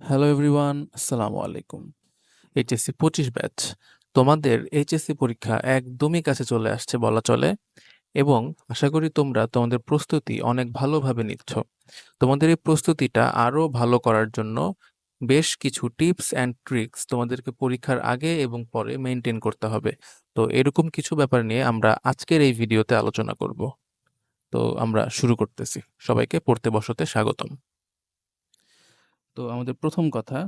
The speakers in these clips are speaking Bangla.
হ্যালো এভরিওয়ান আসসালামু আলাইকুম এইচএসসি পঁচিশ ব্যাচ তোমাদের এইচএসসি পরীক্ষা একদমই কাছে চলে আসছে বলা চলে, এবং আশা করি তোমরা তোমাদের প্রস্তুতি অনেক ভালোভাবে নিচ্ছ। তোমাদের এই প্রস্তুতিটা আরও ভালো করার জন্য বেশ কিছু টিপস অ্যান্ড ট্রিক্স তোমাদেরকে পরীক্ষার আগে এবং পরে মেনটেন করতে হবে। তো এরকম কিছু ব্যাপার নিয়ে আমরা আজকের এই ভিডিওতে আলোচনা করব। তো আমরা শুরু করতেছি। সবাইকে পড়তে বসতে স্বাগতম। তো আমাদের প্রথম কথা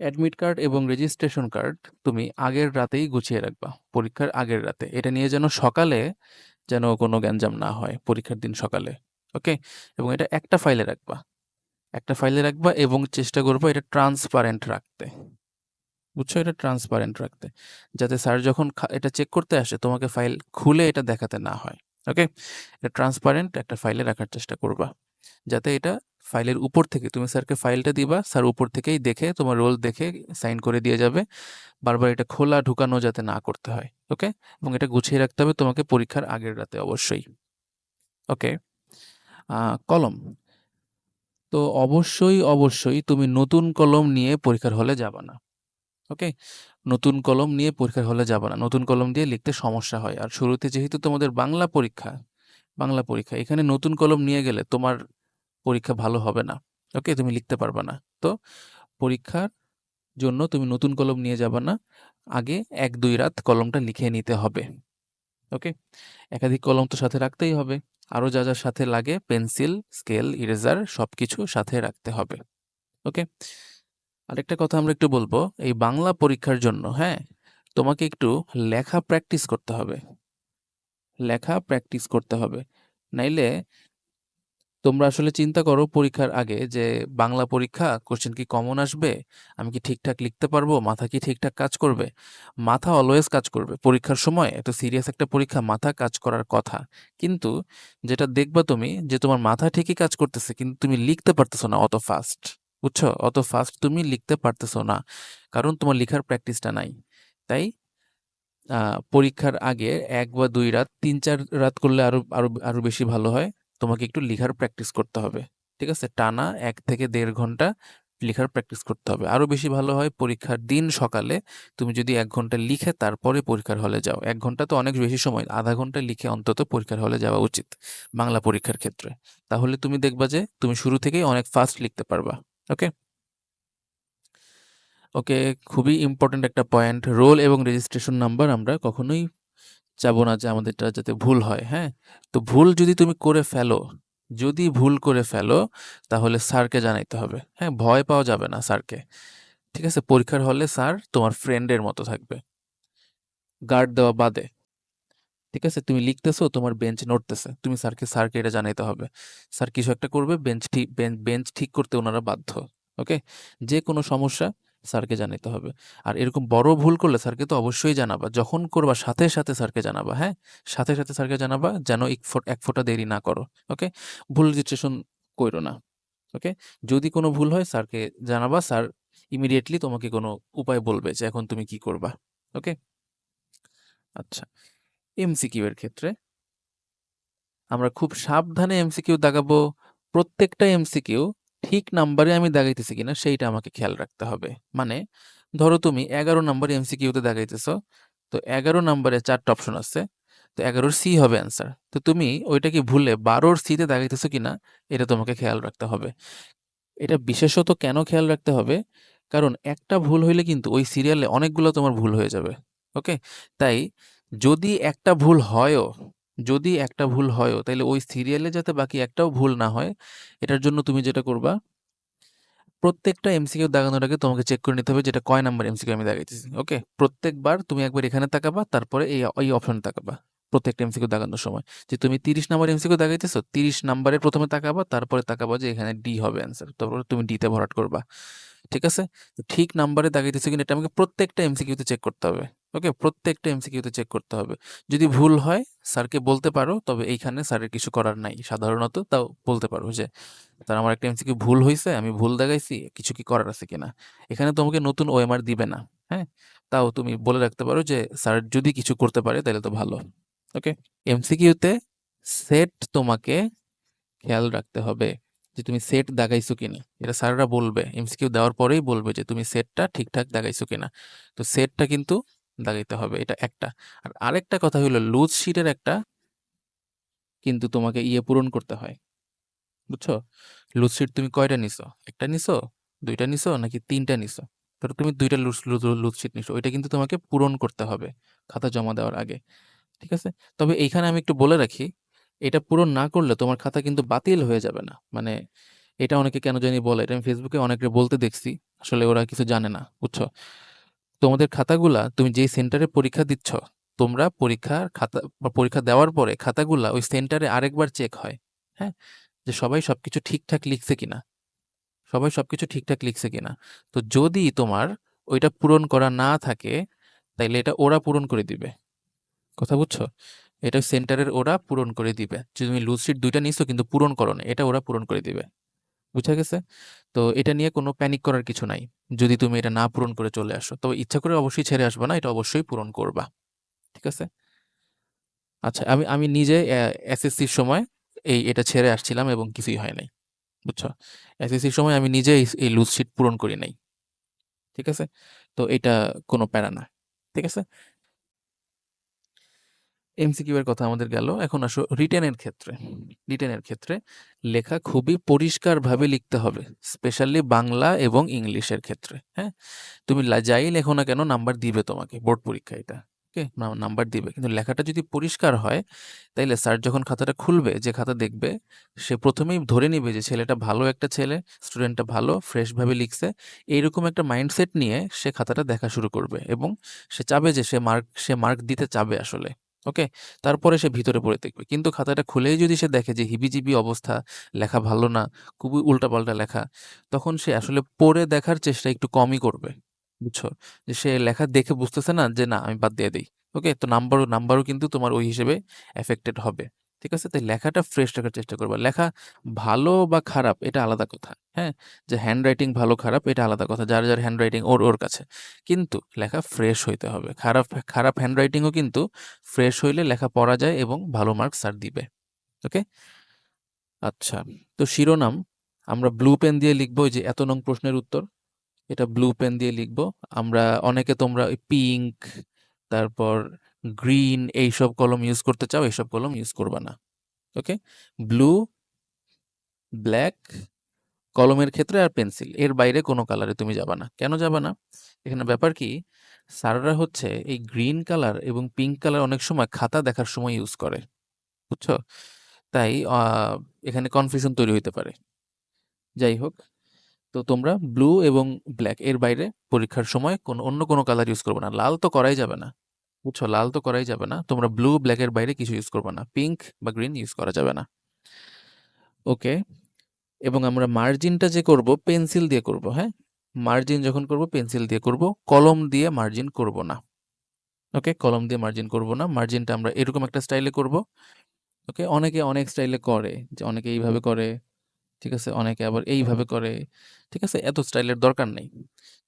অ্যাডমিট কার্ড এবং রেজিস্ট্রেশন কার্ড তুমি আগের রাতেই গুছিয়ে রাখবা, পরীক্ষার আগের রাতে। এটা নিয়ে যেন সকালে যেন কোনো গ্যাঞ্জাম না হয়, পরীক্ষার দিন সকালে ওকে এবং এটা একটা ফাইলে রাখবা। একটা ফাইলে রাখবা এবং চেষ্টা করবা এটা ট্রান্সপারেন্ট রাখতে। বুঝছ? এটা ট্রান্সপারেন্ট রাখতে। যাতে স্যার যখন এটা চেক করতে আসে, তোমাকে ফাইল খুলে এটা দেখাতে না হয় ওকে এটা ট্রান্সপারেন্ট একটা ফাইলে রাখার চেষ্টা করবা, যাতে এটা ফাইলের উপর থেকে, তুমি স্যারকে ফাইলটা দিবা, স্যার উপর থেকেই দেখে, তোমার রোল দেখে সাইন করে দিয়ে যাবে। বারবার এটা খোলা, ঢুকানো যাতে না করতে হয় ওকে এবং এটা গুছিয়ে রাখতে হবে তোমাকে পরীক্ষার আগের রাতে অবশ্যই ওকে কলম। তো অবশ্যই অবশ্যই তুমি নতুন কলম নিয়ে পরীক্ষার হলে যাবা না ওকে নতুন কলম নিয়ে পরীক্ষার হলে যাবা না, নতুন কলম দিয়ে লিখতে সমস্যা হয়। আর শুরুতে যেহেতু তোমাদের বাংলা পরীক্ষা বাংলা পরীক্ষা, এখানে নতুন কলম নিয়ে গেলে তোমার পরীক্ষা ভালো হবে না। ওকে তুমি লিখতে পারবে না। তো পরীক্ষার জন্য তুমি নতুন কলম নিয়ে যাবে না। আগে এক, দুই রাত কলমটা লিখে নিতে হবে। ওকে একাধিক কলম তো সাথে রাখতেই হবে। আরও যা যা সাথে লাগে, পেন্সিল, স্কেল, ইরেজার সব কিছু সাথে রাখতে হবে। ওকে আরেকটা কথা আমরা একটু বলব, এই বাংলা পরীক্ষার জন্য হ্যাঁ? তোমাকে একটু লেখা প্র্যাকটিস করতে হবে। লেখা প্র্যাকটিস করতে হবে। নাইলে তোমরা আসলে চিন্তা করো পরীক্ষার আগে যে, বাংলা পরীক্ষা কোশ্চেন কি কমন আসবে? আমি কি ঠিকঠাক লিখতে পারব? মাথা কি ঠিকঠাক কাজ করবে? মাথা অলওয়েজ কাজ করবে। পরীক্ষার সময় এত সিরিয়াস একটা পরীক্ষা, মাথা কাজ করার কথা। কিন্তু যেটা দেখবা তুমি যে, তোমার মাথা ঠিকই কাজ করতেছে, কিন্তু তুমি লিখতে পারতেছো না, অত ফাস্ট বুঝছ? অত ফাস্ট তুমি লিখতে পারতেছো না। কারণ তোমার লেখার প্র্যাকটিসটা নাই। তাই পরীক্ষার আগে এক বা দুই রাত, তিন চার রাত করলে আরও আরও আরও বেশি ভালো হয়। তোমাকে একটু লেখার প্র্যাকটিস করতে হবে, ঠিক আছে? টানা এক থেকে দেড় ঘণ্টা লেখার প্র্যাকটিস করতে হবে। আরও বেশি ভালো হয় পরীক্ষার দিন সকালে তুমি যদি এক ঘণ্টা লিখে তারপরে পরীক্ষার হলে যাও। এক ঘণ্টা তো অনেক বেশি সময়, আধা ঘণ্টা লিখে অন্তত পরীক্ষার হলে যাওয়া উচিত বাংলা পরীক্ষার ক্ষেত্রে। তাহলে তুমি দেখবা যে তুমি শুরু থেকেই অনেক ফাস্ট লিখতে পারবা ওকে ওকে খুবই ইম্পর্ট্যান্ট একটা পয়েন্ট রোল এবং রেজিস্ট্রেশন নাম্বার আমরা কখনোই চাবো না যে আমাদেরটা যাতে ভুল হয় হ্যাঁ? তো ভুল যদি তুমি করে ফেলো, যদি ভুল করে ফেলো, তাহলে স্যারকে জানাইতে হবে হ্যাঁ? ভয় পাওয়া যাবে না স্যারকে, ঠিক আছে? পরীক্ষার হলে স্যার তোমার ফ্রেন্ডের মতো থাকবে, গার্ড দেওয়া বাদে, ঠিক আছে? তুমি লিখতেছো, তোমার বেঞ্চ নড়তেছে, তুমি স্যারকে স্যারকে এটা জানাইতে হবে, স্যার কিছু একটা করবে, বেঞ্চ ঠিক বেঞ্চ ঠিক করতে ওনারা বাধ্য, ওকে? যে কোনো সমস্যা স্যারকে জানাইতে হবে। আর এরকম বড় ভুল করলে স্যারকে তো অবশ্যই জানাবা। যখন করবা, সাথে সাথে স্যারকে জানাবা হ্যাঁ? সাথে সাথে স্যারকে জানাবা যেন এক ফোট, এক ফোঁটা দেরি না করো, ওকে? ভুল রেজিস্ট্রেশন করো না, ওকে? যদি কোনো ভুল হয়, স্যারকে জানাবা, স্যার ইমিডিয়েটলি তোমাকে কোনো উপায় বলবে যে এখন তুমি কি করবা, ওকে? আচ্ছা এমসিকিউ এর ক্ষেত্রে আমরা খুব সাবধানে এমসিকিউ দাগাবো। প্রত্যেকটা এমসিকিউ ঠিক নাম্বারে আমি দাগাইতেছি কিনা সেইটা আমাকে খেয়াল রাখতে হবে। মানে ধরো তুমি এগারো নাম্বার এমসিকিউতে দাগাইতেছো তো এগারো নাম্বারে চারটা অপশন আছে, তো এগারোর সি হবে অ্যান্সার তো তুমি ওইটা কি ভুলে বারোর সিতে দাগাইতেছো কিনা, এটা তোমাকে খেয়াল রাখতে হবে। এটা বিশেষত কেন খেয়াল রাখতে হবে? কারণ একটা ভুল হইলে কিন্তু ওই সিরিয়ালে অনেকগুলো তোমার ভুল হয়ে যাবে ওকে তাই যদি একটা ভুল হয়ও যদি একটা ভুল হয়ও তাহলে ওই সিরিয়ালে যাতে বাকি একটাও ভুল না হয়, এটার জন্য তুমি যেটা করবা, প্রত্যেকটা এমসিকিউ দাগানোর আগে তোমাকে চেক করে নিতে হবে যেটা কয় নাম্বার এমসিকিউ আমি দাগাইতেছি ওকে প্রত্যেকবার তুমি একবার এখানে তাকাবা, তারপরে এই এই অপশন তাকাবা, প্রত্যেকটা এমসিকিউ দাগানোর সময়। যে তুমি তিরিশ নাম্বার এমসিকিউ দাগাইতেছো তিরিশ নাম্বারে প্রথমে তাকাবা, তারপরে তাকাবা যে এখানে ডি হবে অ্যান্সার তারপরে তুমি ডিতে ভরাট করবা, ঠিক আছে? ঠিক নাম্বারে দাগাইতেছো কিনা এটা আমাকে প্রত্যেকটা এমসিকিউতে চেক করতে হবে। ওকে, প্রত্যেকটা এমসিকিউতে চেক করতে হবে। যদি ভুল হয়, স্যারকে বলতে পারো, তবে এইখানে স্যারের কিছু করার নাই। সাধারণত তাও বলতে পারো যে তার আমার একটা এমসিকিউ ভুল হয়েছে আমি ভুল দেখাইছি, কিছু কি করার আছে কিনা? এখানে তোমাকে নতুন ওএমআর দিবে না হ্যাঁ? তাও তুমি বলে রাখতে পারো যে, স্যার যদি কিছু করতে পারে, তাহলে তো ভালো। ওকে? এমসিকিউতে সেট তোমাকে খেয়াল রাখতে হবে যে, তুমি সেট দাগাইছো কিনা। এটা স্যাররা বলবে। এমসিকিউ দেওয়ার পরেই বলবে যে, তুমি সেটটা ঠিকঠাক দাগাইছো কিনা? তো সেটটা কিন্তু দাগাইতে হবে, এটা একটা। আর আরেকটা কথা হলো লুজ শিটের একটা কিন্তু তোমাকে ইয়ে পূরণ করতে হয়, বুঝছ? লুজ শিট তুমি কয়টা নিছো? একটা নিছো? দুইটা নিছো? নাকি তিনটা নিছো? ধরো তুমি দুইটা লুজ লুজ শিট নিছো, ওইটা কিন্তু তোমাকে পূরণ করতে হবে খাতা জমা দেওয়ার আগে, ঠিক আছে? তবে এইখানে আমি একটু বলে রাখি, এটা পূরণ না করলে তোমার খাতা কিন্তু বাতিল হয়ে যাবে না। মানে এটা অনেকে কেন জানি বলে, এটা আমি ফেসবুকে অনেকে বলতে দেখছি, আসলে ওরা কিছু জানে না, বুঝছ? তোমাদের খাতাগুলা তুমি যেই সেন্টারে পরীক্ষা দিচ্ছ, তোমরা পরীক্ষার খাতা, বা পরীক্ষা দেওয়ার পরে খাতাগুলা ওই সেন্টারে আরেকবার চেক হয় হ্যাঁ? যে সবাই সবকিছু ঠিকঠাক লিখছে কিনা, সবাই সবকিছু ঠিকঠাক লিখছে কিনা। তো যদি তোমার ওইটা পূরণ করা না থাকে, তাইলে এটা ওরা পূরণ করে দিবে। কথা বুঝছ? এটা সেন্টারের ওরা পূরণ করে দিবে। যে তুমি লুজ শিট দুইটা নিছো কিন্তু পূরণ করো না এটা ওরা পূরণ করে দিবে। বুঝা গেছে? তো এটা নিয়ে কোনো প্যানিক করার কিছু নাই। যদি তুমি এটা না পূরণ করে চলে আসো তবে ইচ্ছা করে অবশ্যই ছেড়ে আসবে না, এটা অবশ্যই পূরণ করবা। ঠিক আছে? আচ্ছা আমি আমি নিজে এসএসসির সময় এই, এটা ছেড়ে আসছিলাম এবং কিছুই হয় নাই। বুঝছ? এসএসসির সময় আমি নিজে এই- লুজ শিট পূরণ করি নাই। ঠিক আছে? তো এটা কোনো প্যারা না। ঠিক আছে? এমসিকিউ এর কথা আমাদের গেল। এখন আসো রিটেনের ক্ষেত্রে। রিটেনের ক্ষেত্রে লেখা খুবই পরিষ্কারভাবে লিখতে হবে স্পেশালি বাংলা এবং ইংলিশের ক্ষেত্রে হ্যাঁ? তুমি যাই লেখো না কেন নাম্বার দিবে তোমাকে বোর্ড পরীক্ষা এটা ওকে নাম্বার দিবে। কিন্তু লেখাটা যদি পরিষ্কার হয়, তাইলে স্যার যখন খাতাটা খুলবে, যে খাতা দেখবে, সে প্রথমেই ধরে নিবে যে ছেলেটা ভালো একটা ছেলে স্টুডেন্টটা ভালো ফ্রেশভাবে লিখছে, এইরকম একটা মাইন্ডসেট নিয়ে সে খাতাটা দেখা শুরু করবে এবং সে চাবে যে সে মার্ক সে মার্ক দিতে চাবে আসলে। ওকে? তারপরে সে ভিতরে পড়ে দেখবে। কিন্তু খাতাটা খুলেই যদি সে দেখে যে হিবিজিবি অবস্থা, লেখা ভালো না, খুবই উল্টাপাল্টা লেখা, তখন সে আসলে পড়ে দেখার চেষ্টা একটু কমই করবে। বুঝছ? যে সে লেখা দেখে বুঝতেছে না যে, না, আমি বাদ দিয়ে দিই। ওকে? তো নাম্বারও নাম্বারও কিন্তু তোমার ওই হিসেবে এফেক্টেড হবে। ঠিক আছে? তাই লেখাটা ফ্রেশ রাখার চেষ্টা করবে। লেখা ভালো বা খারাপ, এটা আলাদা কথা হ্যাঁ? যে হ্যান্ড রাইটিং ভালো, খারাপ, এটা আলাদা কথা, যার যার হ্যান্ড রাইটিং ওর ওর কাছে। কিন্তু লেখা ফ্রেশ হইতে হবে। খারাপ খারাপ হ্যান্ড রাইটিংও কিন্তু ফ্রেশ হইলে লেখা পড়া যায় এবং ভালো মার্কস স্যার দিবে। ওকে? আচ্ছা তো শিরোনাম, আমরা ব্লু পেন দিয়ে লিখব যে এত নং প্রশ্নের উত্তর। এটা ব্লু পেন দিয়ে লিখব। আমরা অনেকে তোমরা পিঙ্ক তারপর গ্রিন এইসব কলম ইউজ করতে চাও এইসব কলম ইউজ করবা না। ওকে ব্লু ব্ল্যাক কলমের ক্ষেত্রে আর পেন্সিল এর বাইরে কোনো কালারে তুমি যাবা না। কেন যাবা না? এখানে ব্যাপার কি, স্যাররা হচ্ছে এই গ্রিন কালার এবং পিঙ্ক কালার অনেক সময় খাতা দেখার সময় ইউজ করে। বুঝছ? তাই এখানে কনফিউশন তৈরি হতে পারে। যাই হোক, তো তোমরা ব্লু এবং ব্ল্যাক এর বাইরে পরীক্ষার সময় কোনো, অন্য কোনো কালার ইউজ করবে না। লাল তো করাই যাবে না। বুঝছ লাল তো করাই যাবে না। তোমরা ব্লু ব্ল্যাকের বাইরে কিছু ইউজ করবে না। পিঙ্ক বা গ্রিন ইউজ করা যাবে না। ওকে এবং আমরা মার্জিনটা যে করব পেন্সিল দিয়ে করব হ্যাঁ? মার্জিন যখন করব পেন্সিল দিয়ে করব। কলম দিয়ে মার্জিন করব না। ওকে কলম দিয়ে মার্জিন করব না। মার্জিনটা আমরা এরকম একটা স্টাইলে করব। ওকে অনেকে অনেক স্টাইলে করে, যে অনেকে এইভাবে করে, ঠিক আছে? অনেকে আবার এইভাবে করে, ঠিক আছে? এত স্টাইলের দরকার নেই।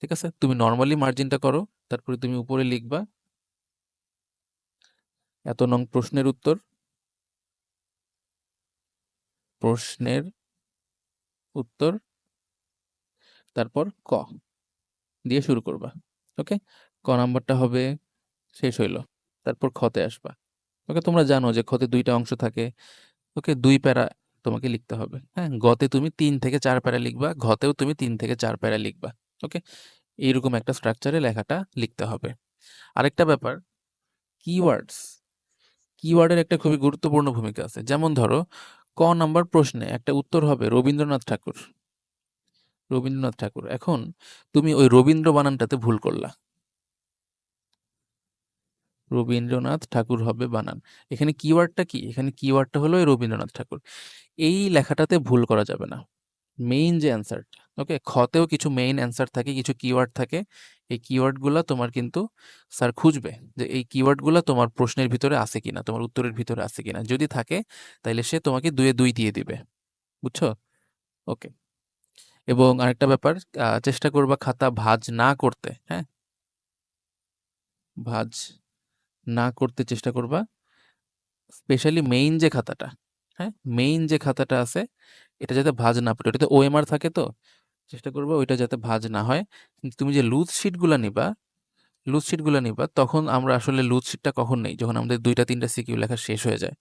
ঠিক আছে? তুমি নর্মালি মার্জিনটা করো, তারপরে তুমি উপরে লিখবা এত নং প্রশ্নের উত্তর? প্রশ্নের উত্তর? তারপর ক দিয়ে শুরু করবা, ওকে? ক নাম্বারটা হবে, শেষ হইল, তারপর খতে আসবা, ওকে? তোমরা জানো যে খতে দুইটা অংশ থাকে, ওকে? দুই প্যারা তোমাকে লিখতে হবে হ্যাঁ? গতে তুমি তিন থেকে চার প্যারা লিখবা, ঘতেও তুমি তিন থেকে চার প্যারা লিখবা, ওকে? এইরকম একটা স্ট্রাকচারে লেখাটা লিখতে হবে। আরেকটা ব্যাপার কিওয়ার্ডস কিওয়ার্ডের একটা খুবই গুরুত্বপূর্ণ ভূমিকা আছে। যেমন ধরো, ক নাম্বার প্রশ্নে একটা উত্তর হবে রবীন্দ্রনাথ ঠাকুর। রবীন্দ্রনাথ ঠাকুর, এখন তুমি ওই রবীন্দ্র বানানটাতে ভুল করলা। রবীন্দ্রনাথ ঠাকুর হবে বানান। এখানে কিওয়ার্ডটা কি? এখানে কিওয়ার্ডটা হলো রবীন্দ্রনাথ ঠাকুর। এই লেখাটাতে ভুল করা যাবে না। মেইন যে অ্যান্সারটা, ওকে? খতেও কিছু মেইন অ্যান্সার থাকে, কিছু কিওয়ার্ড থাকে। এই কিওয়ার্ডগুলো তোমার কিন্তু স্যার খুঁজবে যে এই কিওয়ার্ডগুলো তোমার প্রশ্নের ভিতরে আছে কিনা, তোমার উত্তরের ভিতরে আছে কিনা। যদি থাকে তাহলে সে তোমাকে দুয়ে দুই দিয়ে দিবে। বুঝছ? ওকে। এবং আরেকটা ব্যাপার চেষ্টা করবা খাতা ভাঁজ না করতে হ্যাঁ? ভাজ না করতে চেষ্টা করবা। স্পেশালি মেইন যে খাতাটা হ্যাঁ? মেইন যে খাতাটা আছে, এটা যাতে ভাজ না পড়ে। ওটাতে ওএমআর থাকে তো? চেষ্টা করবে ওইটা যাতে ভাজ না হয়। কিন্তু তুমি যে লুজ শিটগুলো নিবা লুজ শিটগুলো নিবা, তখন আমরা আসলে লুজ শিটটা কখন নেই? যখন আমাদের দুইটা, তিনটা সিকিউ লেখা শেষ হয়ে যায়।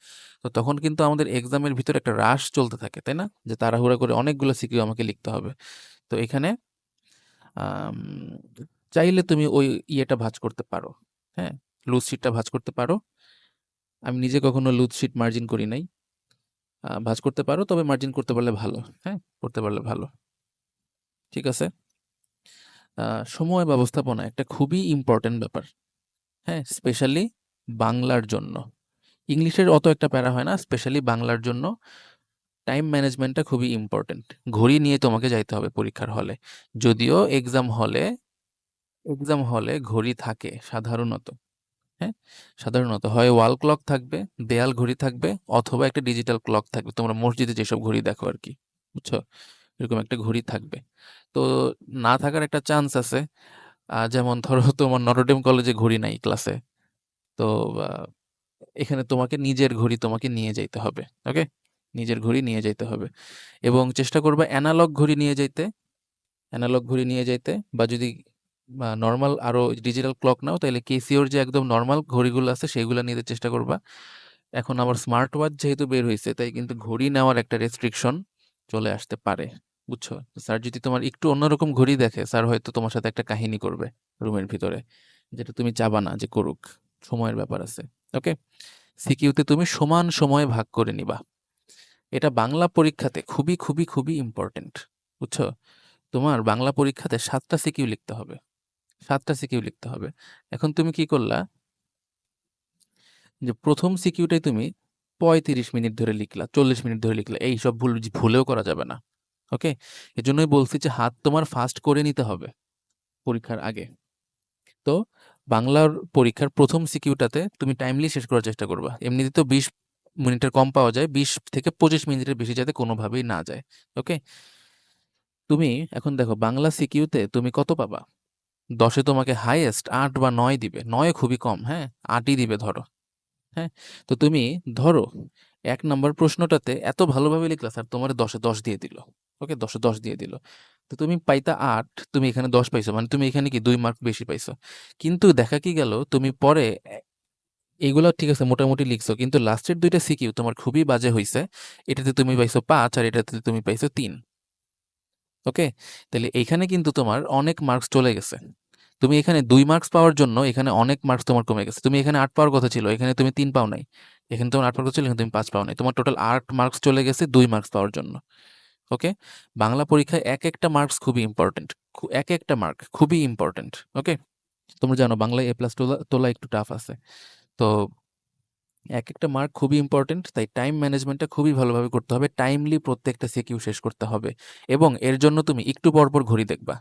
তো তখন কিন্তু আমাদের এক্সামের ভিতরে একটা রাশ চলতে থাকে, তাই না? যে তাড়াহুড়া করে অনেকগুলো সিকিউ আমাকে লিখতে হবে। তো এখানে চাইলে তুমি ওই ইয়েটা ভাজ করতে পারো হ্যাঁ? লুজ শিটটা ভাজ করতে পারো। আমি নিজে কখনো লুজ শিট মার্জিন করি নাই। ভাজ করতে পারো, তবে মার্জিন করতে পারলে ভালো হ্যাঁ? করতে পারলে ভালো। ঠিক আছে? সময় ব্যবস্থাপনা একটা খুবই ইম্পর্টেন্ট ব্যাপার। হ্যাঁ স্পেশালি বাংলার জন্য। ইংলিশের অত একটা প্যারা হয় না স্পেশালি বাংলার জন্য। টাইম ম্যানেজমেন্টটা খুবই ইম্পর্টেন্ট ঘড়ি নিয়ে তোমাকে যাইতে হবে পরীক্ষার হলে। যদিও এক্সাম হলে এক্সাম হলে ঘড়ি থাকে সাধারণত। হ্যাঁ সাধারণত হয় ওয়াল ক্লক থাকবে, দেয়াল ঘড়ি থাকবে, অথবা একটা ডিজিটাল ক্লক থাকবে। তোমরা মসজিদে যেসব ঘড়ি দেখো আর কি, বুঝছ? এরকম একটা ঘড়ি থাকবে। তো না থাকার একটা চান্স আছে। যেমন ধরো তোমার নটরডেম কলেজে ঘড়ি নাই ক্লাসে তো এখানে তোমাকে নিজের ঘড়ি তোমাকে নিয়ে যাইতে হবে ওকে নিজের ঘড়ি নিয়ে যাইতে হবে। এবং চেষ্টা করবে অ্যানালগ ঘড়ি নিয়ে যাইতে। অ্যানালগ ঘড়ি নিয়ে যাইতে বা যদি নর্মাল আরও ডিজিটাল ক্লক নাও তাহলে কেসিওর যে একদম নর্মাল ঘড়িগুলো আছে সেইগুলো নিতে চেষ্টা করবা। এখন আবার স্মার্ট ওয়াচ যেহেতু বের হয়েছে তাই কিন্তু ঘড়ি নেওয়ার একটা রেস্ট্রিকশন চলে আসতে পারে। বুঝছ? স্যার যদি তোমার একটু অন্যরকম ঘড়ি দেখে, স্যার হয়তো তোমার সাথে একটা কাহিনী করবে রুমের ভিতরে, যেটা তুমি চাবা না যে করুক। সময়ের ব্যাপার আছে, ওকে? সিকিউতে তুমি সমান সময় ভাগ করে নিবা। এটা বাংলা পরীক্ষাতে খুবই খুবই খুবই ইম্পর্টেন্ট বুঝছ? তোমার বাংলা পরীক্ষাতে সাতটা সিকিউ লিখতে হবে, সাতটা সিকিউ লিখতে হবে। এখন তুমি কি করলা? যে প্রথম সিকিউটাই তুমি পঁয়ত্রিশ মিনিট ধরে লিখলা, চল্লিশ মিনিট ধরে লিখলা, এই সব ভুল, ভুলেও করা যাবে না। ওকে এজন্যই বলছি যে হাত তোমার ফাস্ট করে নিতে হবে পরীক্ষার আগে। তো বাংলার পরীক্ষার প্রথম সিকিউটাতে তুমি টাইমলি শেষ করার চেষ্টা করবা। এমনিতে তো বিশ মিনিটের কম পাওয়া যায়, বিশ থেকে পঁচিশ মিনিটের বেশি যাতে কোনোভাবেই না যায়। ওকে তুমি এখন দেখো, বাংলা সিকিউতে তুমি কত পাবা? দশে তোমাকে হাইয়েস্ট আট বা নয় দিবে। নয় খুবই কম হ্যাঁ? আটই দিবে ধরো। হ্যাঁ? তো তুমি ধরো এক নম্বর প্রশ্নটাতে এত ভালোভাবে লিখলা, স্যার, তোমার দশে দশ দিয়ে দিল, ওকে? দশে দশ দিয়ে দিল। তো তুমি পাইতা আট, তুমি এখানে দশ পাইছো মানে তুমি এখানে কি দুই মার্ক বেশি পাইছো। কিন্তু দেখা কি গেল, তুমি পরে এগুলো ঠিক আছে, মোটামুটি লিখছো, কিন্তু লাস্টের দুইটা সিকিউ তোমার খুবই বাজে হয়েছে এটাতে তুমি পাইছো পাঁচ আর এটাতে তুমি পাইছো তিন, ওকে? তাহলে এইখানে কিন্তু তোমার অনেক মার্কস চলে গেছে। তুমি এখানে দুই মার্কস পাওয়ার জন্য এখানে অনেক মার্কস তোমার কমে গেছে। তুমি এখানে আট পাওয়ার কথা ছিল, এখানে তুমি তিন পাও নাই। এখানে তোমার আট পাওয়ার কথা ছিল, এখানে তুমি পাঁচ পাও নাই। তোমার টোটাল আট মার্কস চলে গেছে দুই মার্কস পাওয়ার জন্য। ওকে বাংলা পরীক্ষায় এক একটা মার্কস খুবই ইম্পর্টেন্ট এক একটা মার্ক খুবই ইম্পর্টেন্ট ওকে তোমরা জানো বাংলায় এ প্লাস তোলা তোলা একটু টাফ আছে। তো এক একটা মার্ক খুবই ইম্পর্টেন্ট তাই টাইম ম্যানেজমেন্টটা খুবই ভালোভাবে করতে হবে। টাইমলি প্রত্যেকটা সিকিউ শেষ করতে হবে। এবং এর জন্য তুমি একটু পরপর ঘড়ি দেখবা।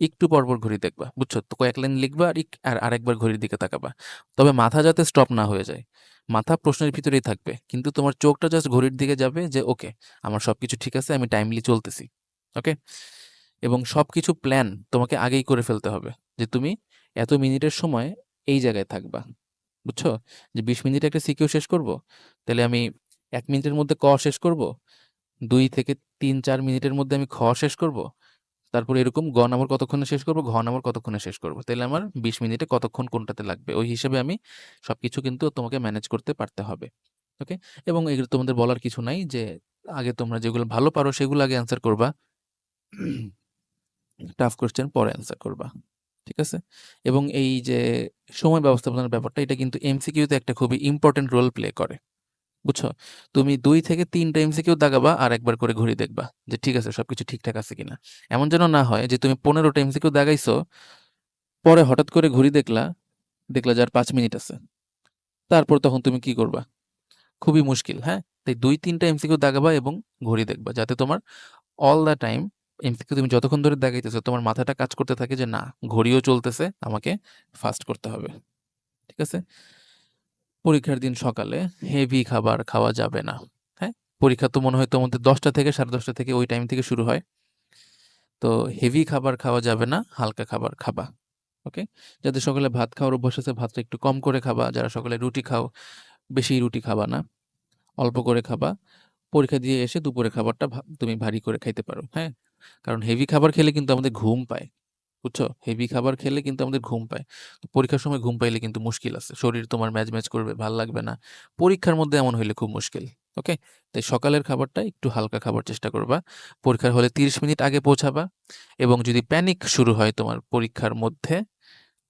একটু পরপর ঘড়ি দেখবা, বুঝছ? তো কয়েক লাইন লিখবা আর আরেকবার ঘড়ির দিকে তাকাবা। তবে মাথা যাতে স্টপ না হয়ে যায়। মাথা প্রশ্নের ভিতরেই থাকবে। কিন্তু তোমার চোখটা জাস্ট ঘড়ির দিকে যাবে যে, ওকে, আমার সবকিছু ঠিক আছে, আমি টাইমলি চলতেছি। ওকে এবং সবকিছু প্ল্যান তোমাকে আগেই করে ফেলতে হবে যে, তুমি এত মিনিটের সময় এই জায়গায় থাকবা। বুঝছ? যে, বিশ মিনিটে একটা সিকিউ শেষ করব, তাহলে আমি এক মিনিটের মধ্যে ক শেষ করব, দুই থেকে তিন চার মিনিটের মধ্যে আমি খ শেষ করব তারপর এরকম গ নাম্বার কতক্ষণে শেষ করব? ঘ নাম্বার কতক্ষণে শেষ করব? তাহলে আমার বিশ মিনিটে কতক্ষণ কোনটাতে লাগবে? ওই হিসেবে আমি সবকিছু কিন্তু তোমাকে ম্যানেজ করতে পারতে হবে। ওকে এবং এগুলো তোমাদের বলার কিছু নাই যে আগে তোমরা যেগুলো ভালো পারো সেগুলো আগে অ্যান্সার করবা। টাফ কোশ্চেন পরে অ্যান্সার করবা। ঠিক আছে? এবং এই যে সময় ব্যবস্থাপনার ব্যাপারটা, এটা কিন্তু এমসিকিউতে একটা খুবই ইম্পর্টেন্ট রোল প্লে করে। বুঝছ? তুমি দুই থেকে তিনটা এমসিকিউ দাগাবা আর একবার করে ঘড়ি দেখবা যে ঠিক আছে, সবকিছু ঠিকঠাক আছে কিনা। এমন যেন না হয় যে তুমি পনেরোটা এমসিকিউ দাগাইছো, পরে হঠাৎ করে ঘড়ি দেখলা দেখলা যার পাঁচ মিনিট আছে। তারপর তখন তুমি কি করবা? খুবই মুশকিল হ্যাঁ? তাই দুই তিনটা এমসিকিউ দাগাবা এবং ঘড়ি দেখবা যাতে তোমার অল দ্য টাইম এমসিকিউ তুমি যতক্ষণ ধরে দেখাইতেছো তোমার মাথাটা কাজ করতে থাকে যে না, ঘড়িও চলতেছে, আমাকে ফাস্ট করতে হবে। ঠিক আছে? পরীক্ষার দিন সকালে হেভি খাবার খাওয়া যাবে না হ্যাঁ পরীক্ষা তো মনে হয় তোমাদের দশটা থেকে সাড়ে দশটা থেকে ওই টাইম থেকে শুরু হয় তো হেভি খাবার খাওয়া যাবে না হালকা খাবার খাবা ওকে যাদের সকালে ভাত খাওয়ার অভ্যাস আছে ভাতটা একটু কম করে খাবা যারা সকালে রুটি খাও বেশি রুটি খাবা না অল্প করে খাবা পরীক্ষা দিয়ে এসে দুপুরে খাবারটা তুমি ভারী করে খাইতে পারো, হ্যাঁ? কারণ হেভি খাবার খেলে কিন্তু আমাদের ঘুম পায়। বুঝছ? হেভি খাবার খেলে কিন্তু আমাদের ঘুম পায়। তো পরীক্ষার সময় ঘুম পাইলে কিন্তু মুশকিল আছে। শরীর তোমার ম্যাজ, ম্যাজ করবে, ভালো লাগবে না। পরীক্ষার মধ্যে এমন হইলে খুব মুশকিল। ওকে? তাই সকালের খাবারটা একটু হালকা খাবার চেষ্টা করবা। পরীক্ষার হলে ৩০ মিনিট আগে পৌঁছাবা এবং যদি প্যানিক শুরু হয় তোমার পরীক্ষার মধ্যে,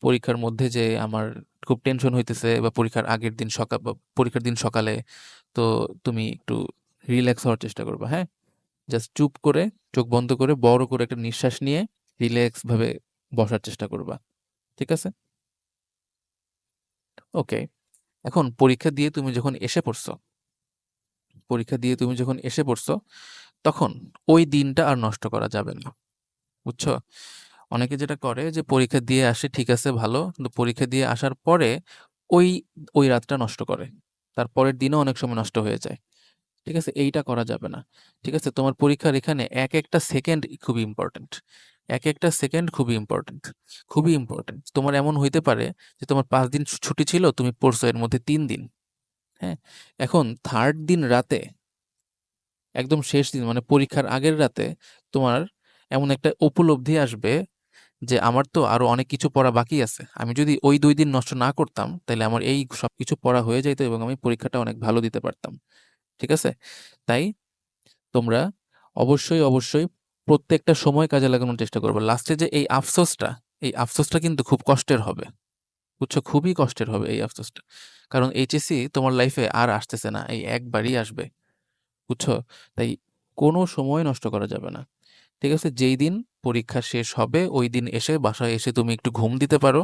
পরীক্ষার মধ্যে যে আমার খুব টেনশন হইতেছে বা পরীক্ষার আগের দিন সকাল বা পরীক্ষার দিন সকালে, তো তুমি একটু রিল্যাক্স হওয়ার চেষ্টা করবা, হ্যাঁ? জাস্ট চুপ করে, চোখ বন্ধ করে, বড় করে একটা নিঃশ্বাস নিয়ে রিল্যাক্স ভাবে বসার চেষ্টা করবা। ঠিক আছে? ওকে। এখন পরীক্ষা দিয়ে তুমি যখন এসে পড়ছো পরীক্ষা দিয়ে তুমি যখন এসে পড়ছো, তখন ওই দিনটা আর নষ্ট করা যাবে না। বুঝছ? অনেকে যেটা করে যে পরীক্ষা দিয়ে আসে ঠিক আছে ভালো। কিন্তু পরীক্ষা দিয়ে আসার পরে ওই, ওই রাতটা নষ্ট করে। তার পরের দিনও অনেক সময় নষ্ট হয়ে যায়। ঠিক আছে? এইটা করা যাবে না। ঠিক আছে? তোমার পরীক্ষার এখানে এক একটা সেকেন্ড খুবই ইম্পোর্টেন্ট। এক একটা সেকেন্ড খুবই ইম্পোর্টেন্ট। খুবই ইম্পর্টেন্ট তোমার এমন হইতে পারে যে তোমার পাঁচ দিন ছুটি ছিল, তুমি পড়ছো এর মধ্যে তিন দিন। হ্যাঁ? এখন থার্ড দিন রাতে একদম শেষ দিন মানে পরীক্ষার আগের রাতে তোমার এমন একটা উপলব্ধি আসবে যে আমার তো আরও অনেক কিছু পড়া বাকি আছে। আমি যদি ওই দুই দিন নষ্ট না করতাম, তাহলে আমার এই সব কিছু পড়া হয়ে যাইত এবং আমি পরীক্ষাটা অনেক ভালো দিতে পারতাম। ঠিক আছে? তাই তোমরা অবশ্যই, অবশ্যই প্রত্যেকটা সময় কাজে লাগানোর চেষ্টা করবা। লাস্টে যে এই আফসোসটা, এই আফসোসটা কিন্তু খুব কষ্টের হবে। বুঝছ? খুবই কষ্টের হবে এই আফসোসটা। কারণ এইচএসসি তোমার লাইফে আর আসতেছে না। এই একবারই আসবে। বুঝছ? তাই কোনো সময় নষ্ট করা যাবে না। ঠিক আছে? যেই দিন পরীক্ষা শেষ হবে, ওই দিন এসে বাসায় এসে তুমি একটু ঘুম দিতে পারো।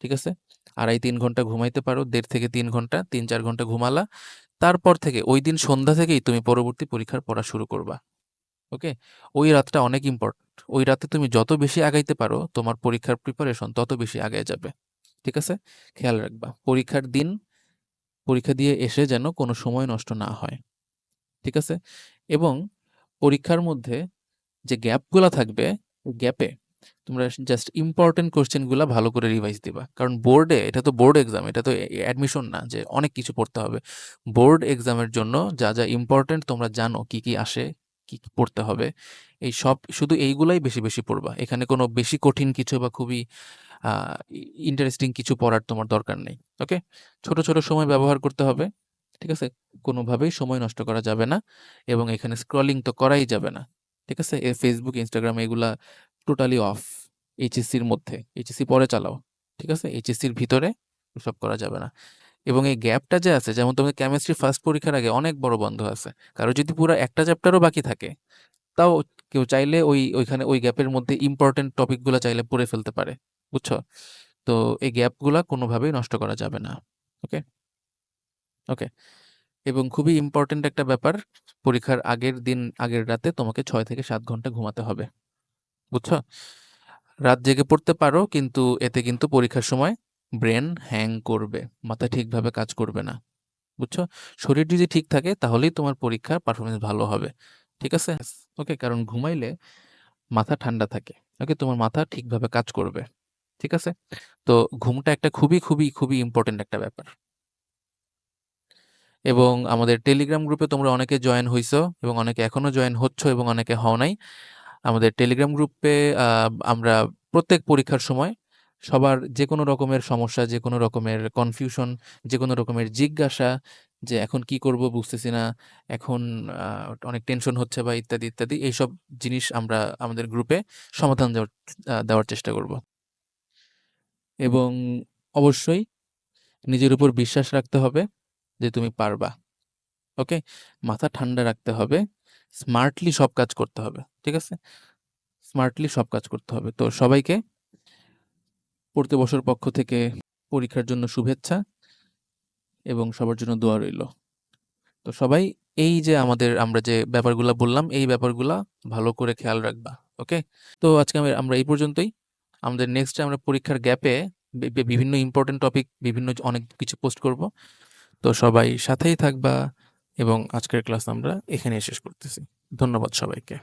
ঠিক আছে? ২.৫-৩ ঘণ্টা ঘুমাইতে পারো। দেড় থেকে তিন ঘণ্টা, ৩-৪ ঘণ্টা ঘুমালা। তারপর থেকে ওই দিন সন্ধ্যা থেকেই তুমি পরবর্তী পরীক্ষার পড়া শুরু করবা। ওকে? ওই রাতটা অনেক ইম্পোর্টেন্ট। ওই রাতে তুমি যত বেশি আগাইতে পারো, তোমার পরীক্ষার প্রিপারেশন তত বেশি আগায়া যাবে। ঠিক আছে? খেয়াল রাখবা। পরীক্ষার দিন পরীক্ষা দিয়ে এসে যেন কোনো সময় নষ্ট না হয়। ঠিক আছে? এবং পরীক্ষার মধ্যে যে গ্যাপগুলা থাকবে, গ্যাপে তোমরা জাস্ট ইম্পোর্টেন্ট কোয়েশ্চেনগুলা ভালো করে রিভাইজ দিবা। কারণ বোর্ডে এটা তো বোর্ড এক্সাম, এটা তো অ্যাডমিশন না যে অনেক কিছু পড়তে হবে। বোর্ড এক্সামের জন্য যা, যা ইম্পোর্টেন্ট তোমরা জানো কি, কি আসে, কি, কি পড়তে হবে। এই সব শুধু এইগুলাই বেশি, বেশি পড়বা। এখানে কোনো বেশি কঠিন কিছু বা খুবই ইন্টারেস্টিং কিছু পড়ার তোমার দরকার নেই। ওকে? ছোট, ছোট সময় ব্যবহার করতে হবে। ঠিক আছে? কোনোভাবেই সময় নষ্ট করা যাবে না এবং এখানে স্ক্রলিং তো করাই যাবে না। ঠিক আছে? এ ফেসবুক ইনস্টাগ্রাম এগুলা টোটালি অফ। এইচএসসির মধ্যে। এইচএসসি পরে চালাও। ঠিক আছে? এইচএসসির ভিতরে এসব করা যাবে না। এবং এই গ্যাপটা যে আছে যেমন তোমাদের কেমিস্ট্রি ফার্স্ট পরীক্ষার আগে অনেক বড় বন্ধ আছে। কারও যদি পুরা একটা চ্যাপ্টারও বাকি থাকে, তাও কেউ চাইলে ওই ওইখানে ওই গ্যাপের মধ্যে ইম্পোর্টেন্ট টপিকগুলা চাইলে পড়ে ফেলতে পারে। বুঝছ? তো এই গ্যাপগুলা কোনোভাবেই নষ্ট করা যাবে না। ওকে? ওকে। এবং খুবই ইম্পোর্টেন্ট একটা ব্যাপার, পরীক্ষার আগের দিন আগের রাতে তোমাকে ছয় থেকে সাত ঘণ্টা ঘুমাতে হবে। বুঝছ? রাত জেগে পড়তে পারো কিন্তু এতে কিন্তু পরীক্ষার সময় ব্রেন হ্যাং করবে। মাথা ঠিকভাবে কাজ করবে না। বুঝছ? শরীর যদি ঠিক থাকে তাহলেই তোমার পরীক্ষার পারফরমেন্স ভালো হবে। ঠিক আছে? ওকে? কারণ ঘুমাইলে মাথা ঠান্ডা থাকে। ওকে? তোমার মাথা ঠিকভাবে কাজ করবে। ঠিক আছে? তো ঘুমটা একটা খুবই, খুবই, খুবই ইম্পর্টেন্ট একটা ব্যাপার। এবং আমাদের টেলিগ্রাম গ্রুপে তোমরা অনেকে জয়েন হইছো এবং অনেকে এখনও জয়েন হচ্ছ এবং অনেকে হও নাই। আমাদের টেলিগ্রাম গ্রুপে আমরা প্রত্যেক পরীক্ষার সময় সবার যে কোনো রকমের সমস্যা, যে কোনো রকমের কনফিউশন, যে কোনো রকমের জিজ্ঞাসা যে এখন কি করব বুঝতেছি না, এখন অনেক টেনশন হচ্ছে বা ইত্যাদি, ইত্যাদি এইসব জিনিস আমরা আমাদের গ্রুপে সমাধান দেওয়ার দেওয়ার চেষ্টা করব। এবং অবশ্যই নিজের উপর বিশ্বাস রাখতে হবে যে তুমি পারবা। ওকে? মাথা ঠান্ডা রাখতে হবে। স্মার্টলি সব কাজ করতে হবে। ঠিক আছে? স্মার্টলি সব কাজ করতে হবে। তো সবাইকে পড়তে বসার পক্ষ থেকে পরীক্ষার জন্য শুভেচ্ছা এবং সবার জন্য দোয়া রইল। তো সবাই এই যে আমাদের আমরা যে ব্যাপারগুলা বললাম, এই ব্যাপারগুলা ভালো করে খেয়াল রাখবা। ওকে? তো আজকে আমি আমরা এই পর্যন্তই। আমাদের নেক্সটে আমরা পরীক্ষার গ্যাপে বিভিন্ন ইম্পোর্টেন্ট টপিক বিভিন্ন অনেক কিছু পোস্ট করব। তো সবাই সাথেই থাকবা এবং আজকের ক্লাস আমরা এখানেই শেষ করতেছি। ধন্যবাদ সবাইকে।